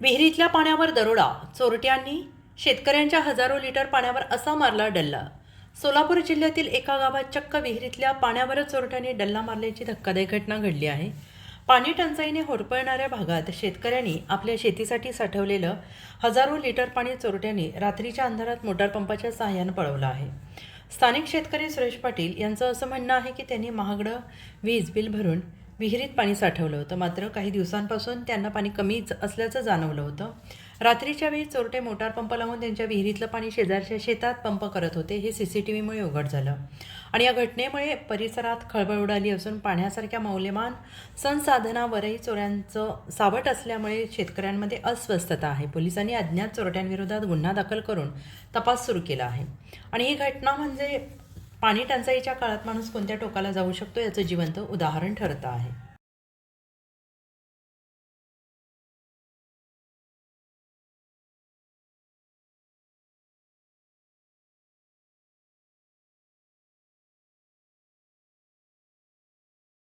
विहिरीतल्या पाण्यावर दरोडा चोरट्यांनी शेतकऱ्यांच्या हजारो लिटर पाण्यावर असा मारला डल्ला. सोलापूर जिल्ह्यातील एका गावात चक्क विहिरीतल्या पाण्यावरच चोरट्यांनी डल्ला मारल्याची धक्कादायक घटना घडली आहे. पाणी टंचाईने होरपळणाऱ्या भागात शेतकऱ्यांनी आपल्या शेतीसाठी साठवलेलं हजारो लिटर पाणी चोरट्यांनी रात्रीच्या अंधारात मोटार पंपाच्या सहाय्यानं पळवलं आहे. स्थानिक शेतकरी सुरेश पाटील यांचं असं म्हणणं आहे की त्यांनी महागडं वीज बिल भरून विहिरीत पाणी साठवलं होतं. मात्र काही दिवसांपासून त्यांना पाणी कमीच असल्याचं जाणवलं होतं. रात्रीच्या वेळी चोरटे मोटार पंप लावून त्यांच्या विहिरीतलं पाणी शेजारच्या शेतात पंप करत होते हे सी सी टी व्हीमुळे उघड झालं. आणि या घटनेमुळे परिसरात खळबळ उडाली असून पाण्यासारख्या मौल्यवान संसाधनावरही चोऱ्यांचं सावट असल्यामुळे शेतकऱ्यांमध्ये अस्वस्थता आहे. पोलिसांनी अज्ञात चोरट्यांविरोधात गुन्हा दाखल करून तपास सुरू केला आहे. आणि ही घटना म्हणजे पाणी टंचाईच्या काळात माणूस कोणत्या टोकाला जाऊ शकतो याचं जिवंत उदाहरण ठरतं आहे.